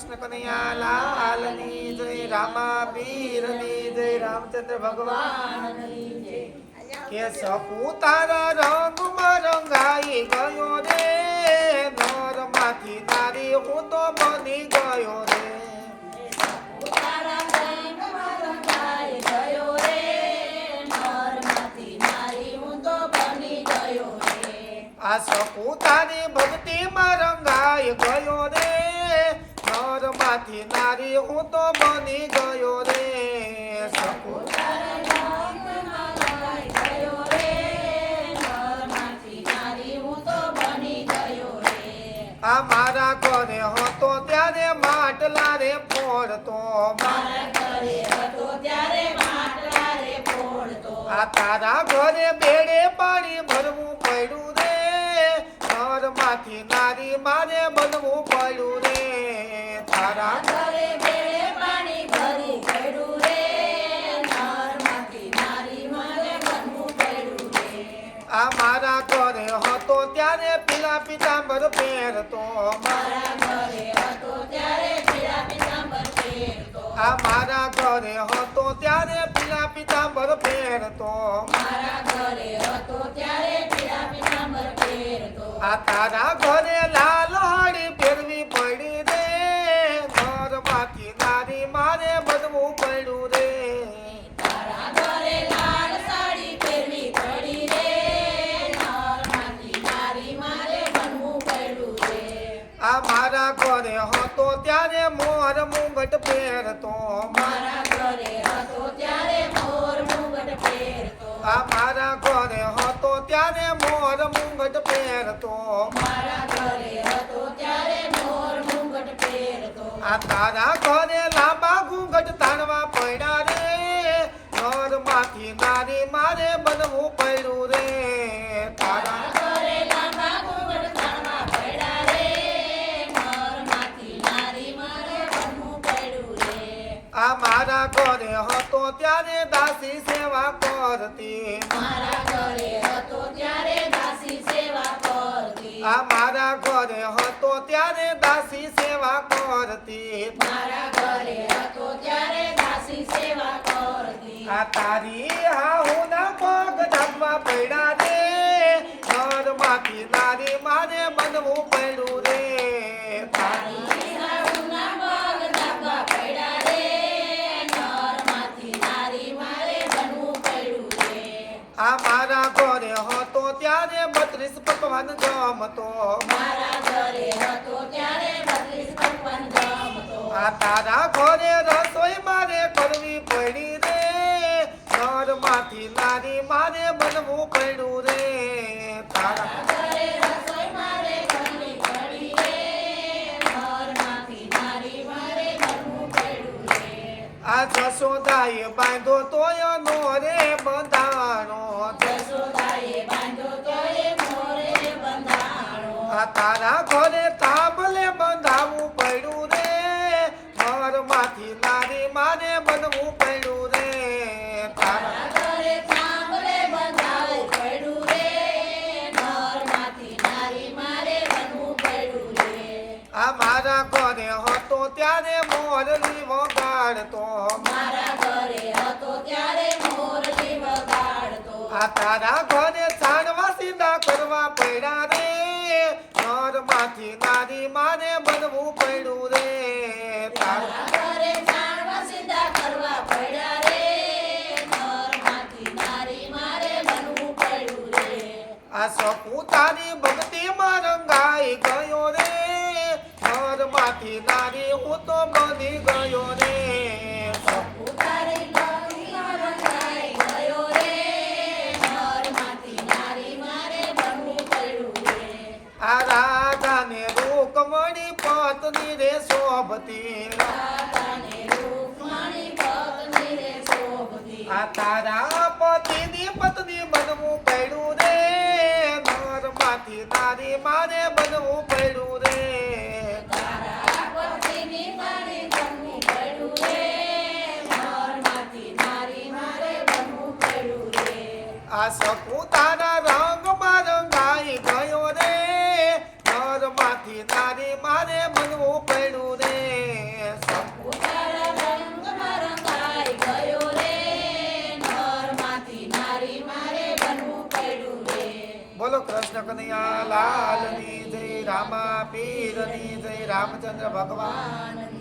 કૃષ્ણ કનૈયા લાલની જય રામા પીરની જય રામચંદ્ર ભગવાન કે સપુતારા રંગમાં રંગાઈ ગયો રે નરમાંથી તારી હું તો બની ગયો રે. આ સપુતાની ભક્તિમાં રંગાઈ ગયો રે. નરમાંથી નારી, હું તો બની ગયો રે. આ મારા ઘરે હતો ત્યારે માટલા રે ફોડતો. આ તારા ઘરે બેડે પાણી ભરવું પડ્યું રે. ઘરમાંથી નારી મારે બનવું પડ્યું મારા ઘરે હતો ત્યારે પીલા પિતાંબર પહેરતો. આ મારા ઘરે હતો ત્યારે પીલા પિતાંબર પહેરતો. આ તારા ઘરે લાલ ઘરે હતો ત્યારે મોર મુંગટ પહેરતો. મારા ઘરે હતો ત્યારે મોર મુગટ પહેરતો. આ મારા ઘરે હતો ત્યારે મોર મુંગટ પહેરતો. મારા ઘરે હતો ત્યારે મોર મુગટ પહેરતો. આ તારા ઘરે લાંબા ઘૂંઘટ ઘરે હતો ત્યારે દાસી સેવા કરતી. મારા ઘરે હતો ત્યારે દાસી સેવા કરતી. આ મારા ઘરે હતો ત્યારે દાસી સેવા કરતી. મારા ઘરે હતો ત્યારે દાસી સેવા કરતી. આ તારી હાહુના પગ જમવા પડ્યા રે. ઘરમાંથી નારી મારે બનવું પડ્યું રે તારી હાઉના પગ ધાબા પડ્યા રે ઘરમાંથી નારી મારે બનવું પડ્યું રે આ મારા ઘરે હતો ત્યારે બત્રીસ પકવાન જમતો. આ તારા ઘરે રસોઈ મારે કરવી પડી રે. ઘરમાંથી નારી મારે બનવું પડ્યું રે. તારા આ જશોદાએ બાંધો તોય નો રે બંધાણો જશોદાએ બાંધો તો એ મોરે બંધાણો. આ તારા ઘરે વગાડતો. મારા ઘરે હતો ત્યારે મોરલી વગાડતો આ તારા ઘરે ચાણવા સીધા કરવા પડ્યા રે. નારી મારે બનવું પડ્યું રે. તારા મારા ઘરે જાણવા સીધા કરવા પડ્યા રે. ઘરમાંથી નારી મારે બનવું પડ્યું રે. આ સપુતાની શોભતી રાધાને રૂકમણી પત્ની રે શોભતી. આ તારા પતિની પત્ની બનવું પડ્યું રે નારી મારે બનવું પડ્યું રે મારી બનવું પડ્યું રે. આ સપુતાના માથી નારી મારે બનવું પડ્યું રે. બોલો કૃષ્ણ કનૈયા લાલની જય રામા પીરની જય રામચંદ્ર ભગવાન.